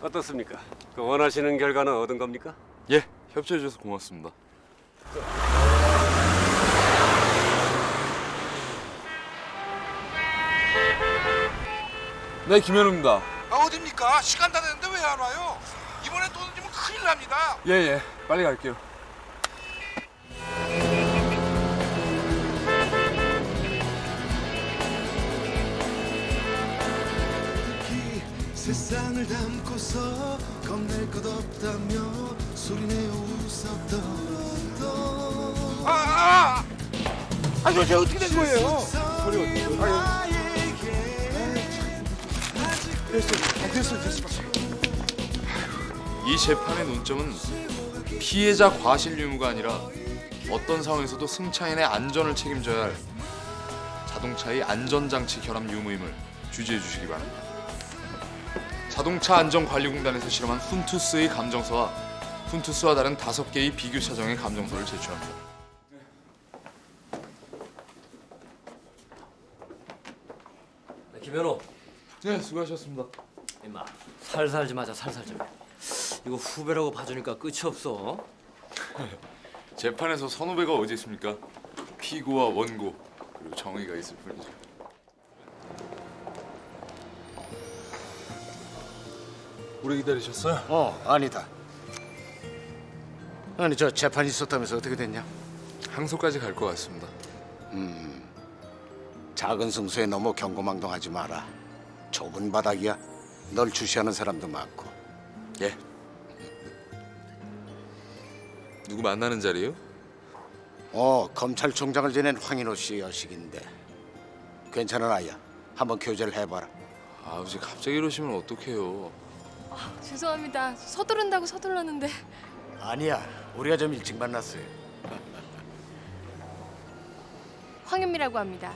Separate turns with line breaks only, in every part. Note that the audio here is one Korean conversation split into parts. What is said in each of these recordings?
어떻습니까? 그 원하시는 결과는 얻은 겁니까?
예, 협조해 줘서 고맙습니다. 네, 김현우입니다.
아 어딥니까? 시간 다 됐는데 왜 안 와요? 이번에 또 늦으면 큰일 납니다.
예, 예, 빨리 갈게요.
세상을 담고서 겁낼 것 없다며 소리내어 웃었던
아, 아, 아! 도대체 어떻게 된 거예요?
이 재판의 논점은 피해자 과실 유무가 아니라 어떤 상황에서도 승차인의 안전을 책임져야 할 자동차의 안전장치 결함 유무임을 주지해 주시기 바랍니다. 자동차 안전관리공단에서 실험한 훈투스의 감정서와 훈투스와 다른 다섯 개의 비교 차정의 감정서를 제출합니다.
김현호
네, 수고하셨습니다.
임마 살살 좀 하자 살살 좀 이거 후배라고 봐주니까 끝이 없어
재판에서 선후배가 어디 있습니까? 피고와 원고 그리고 정의가 있을 뿐이죠. 오래 기다리셨어요?
어, 아니다. 아니 저 재판 있었다면서 어떻게 됐냐?
항소까지 갈 것 같습니다.
작은 승소에 너무 경고망동하지 마라. 좁은 바닥이야. 널 주시하는 사람도 많고.
예. 누구 만나는 자리요?
어, 검찰총장을 지낸 황인호 씨 여식인데 괜찮은 아이야. 한번 교제를 해봐라.
아버지 갑자기 이러시면 어떡해요?
죄송합니다. 서두른다고 서둘렀는데
아니야, 우리가 좀 일찍 만났어요.
황현미라고 합니다.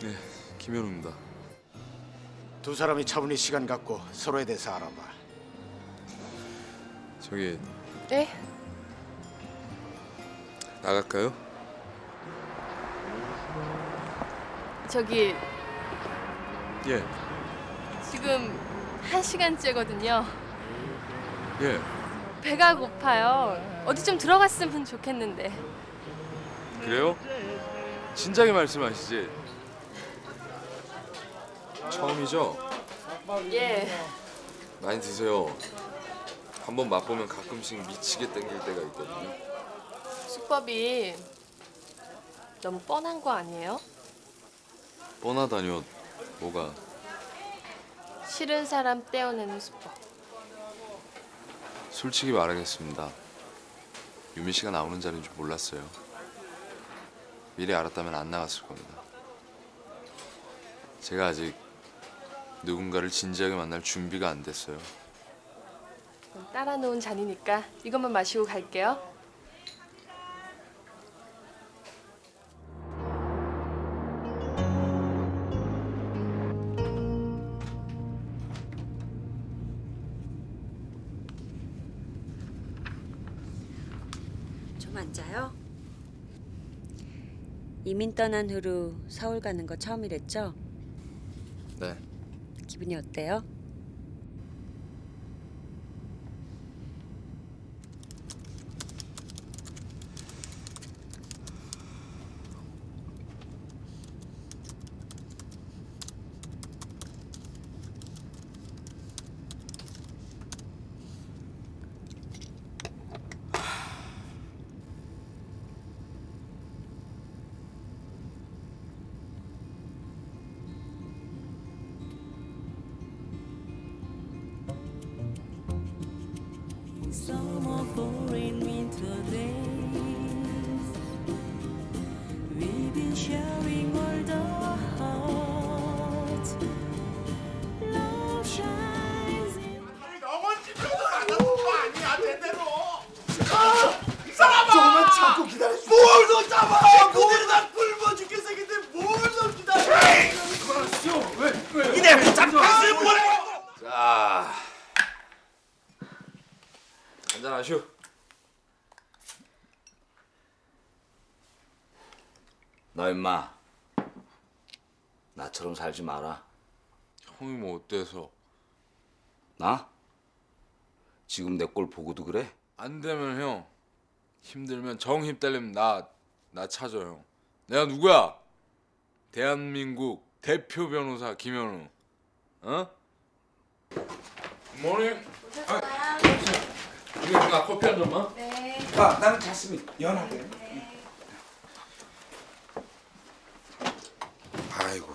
네, 김현우입니다.
두 사람이 차분히 시간 갖고 서로에 대해서 알아봐.
저기
네?
나갈까요?
저기
예,
지금 한 시간째거든요.
예.
배가 고파요. 어디 좀 들어갔으면 좋겠는데.
그래요? 진작에 말씀하시지. 처음이죠?
예.
많이 드세요. 한번 맛보면 가끔씩 미치게 땡길 때가 있거든요.
수법이 너무 뻔한 거 아니에요?
뻔하다뇨. 뭐가?
싫은 사람 떼어내는 수법.
솔직히 말하겠습니다. 유미 씨가 나오는 자리인 줄 몰랐어요. 미리 알았다면 안 나갔을 겁니다. 제가 아직 누군가를 진지하게 만날 준비가 안 됐어요.
따라 놓은 잔이니까 이것만 마시고 갈게요.
좀 앉아요. 이민 떠난 후로 서울 가는 거 처음이랬죠?
네.
기분이 어때요?
Summer foreign winter days
너 임마 나처럼 살지 마라
형이 뭐 어때서?
나?
지금 내 꼴 보고도 그래?
안 되면 형 힘들면 정힘 딸리면 나나 찾아 형. 내가 누구야? 대한민국 대표 변호사 김현우. 어? 모닝. 아, 이거 나 커피 한 잔만.
아 나는 잤으면 연하게. 아이고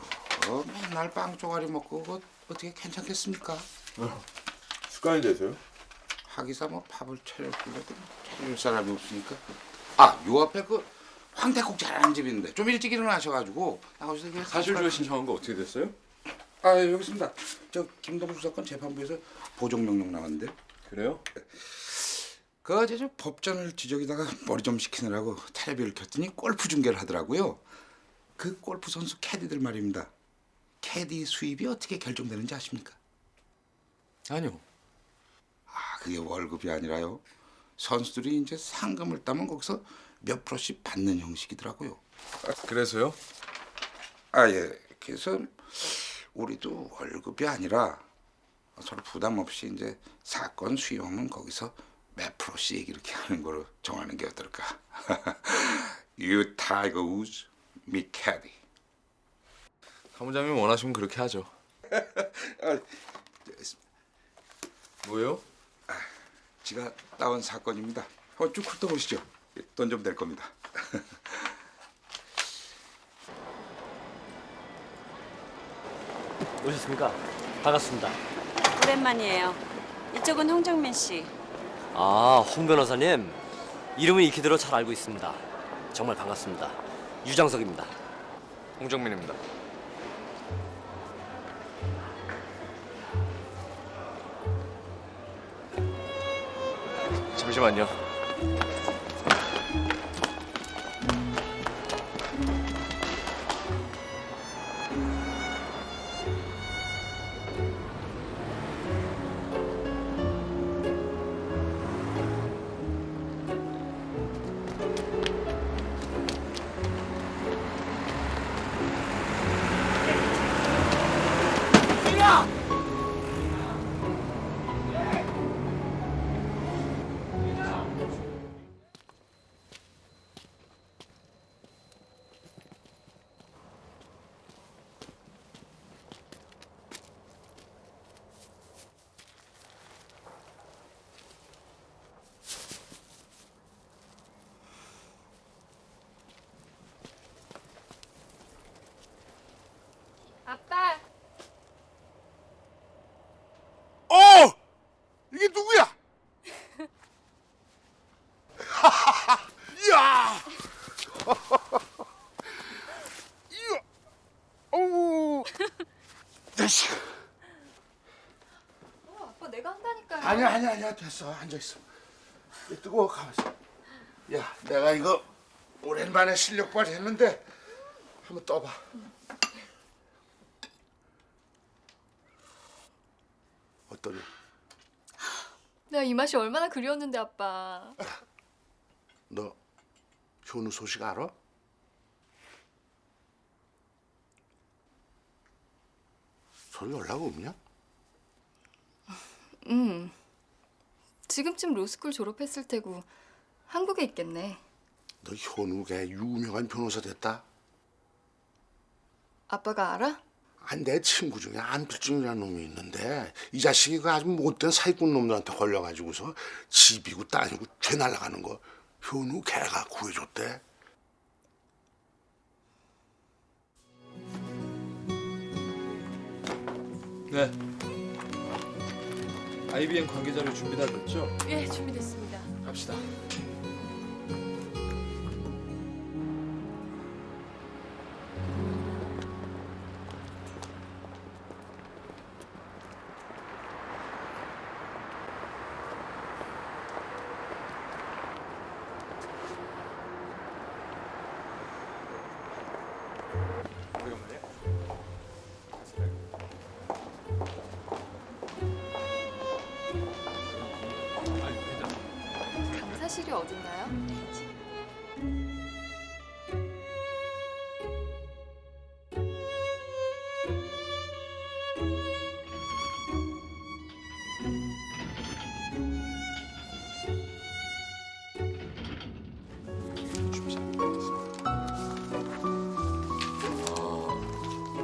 어, 맨날 빵 쪼가리 먹고 그거 어떻게 괜찮겠습니까?
습관이 되세요?
하기사 뭐 밥을 불러도 차릴 사람이 없으니까 아요 앞에 그 황태국 잘하는 집 있는데 좀 일찍 일어나셔가지고 나가서 이게
사실 조회 신청한 거 어떻게 됐어요?
아 예, 여기 있습니다 저 김동수 사건 재판부에서 보정 명령 나왔는데
그래요?
그 어제 저 법전을 지적이다가 머리 좀 식히느라고 텔레비를 켰더니 골프 중계를 하더라고요 그 골프 선수 캐디들 말입니다 캐디 수입이 어떻게 결정되는지 아십니까?
아니요.
아 그게 월급이 아니라요. 선수들이 이제 상금을 따면 거기서 몇 프로씩 받는 형식이더라고요.
그래서요?
아 예. 그래서 우리도 월급이 아니라 서로 부담 없이 이제 사건 수임하면 거기서 몇 프로씩 이렇게 하는 거로 정하는 게 어떨까? you Tiger Me Caddy.
사무장님 원하시면 그렇게 하죠.
아,
뭐요?
지가 따온 사건입니다. 한번 쭉 훑어보시죠. 돈 좀 될 겁니다.
오셨습니까? 반갑습니다.
오랜만이에요. 이쪽은 홍정민 씨.
아, 홍 변호사님. 이름은 익히대로 잘 알고 있습니다. 정말 반갑습니다. 유장석입니다.
홍정민입니다. 잠시만요.
자식.
아빠 내가 한다니까요.
아니야 아니야 아니야 됐어 앉아 있어. 뜨거워 가만있어. 야 내가 이거 오랜만에 실력 발휘했는데 한번 떠봐. 어떠니?
내가 이 맛이 얼마나 그리웠는데 아빠.
너 현우 소식 알아? 서로 연락 없냐?
응. 지금쯤 로스쿨 졸업했을 테고 한국에 있겠네.
너 현우가 유명한 변호사 됐다.
아빠가 알아?
아, 내 친구 중에 안필중이라는 놈이 있는데 이 자식이 그 아주 못된 사기꾼 놈들한테 걸려가지고서 집이고 땅이고 죄 날라가는 거 현우 걔가 구해줬대.
네. IBM 관계 자료 준비 다 됐죠?
예, 준비됐습니다.
갑시다.
사실이 어딨나요?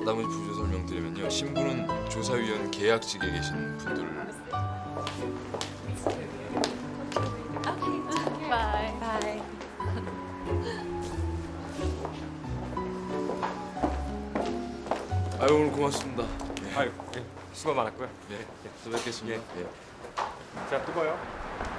나머지 부조 설명드리면요. 신부는 조사위원 계약직에 계신 분들 고맙습니다.
아유, 예, 수고 많았고요.
네, 예, 예. 또 뵙겠습니다. 예.
네. 자,
뜨거워요.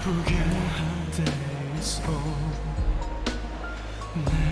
아프게 한대에서 내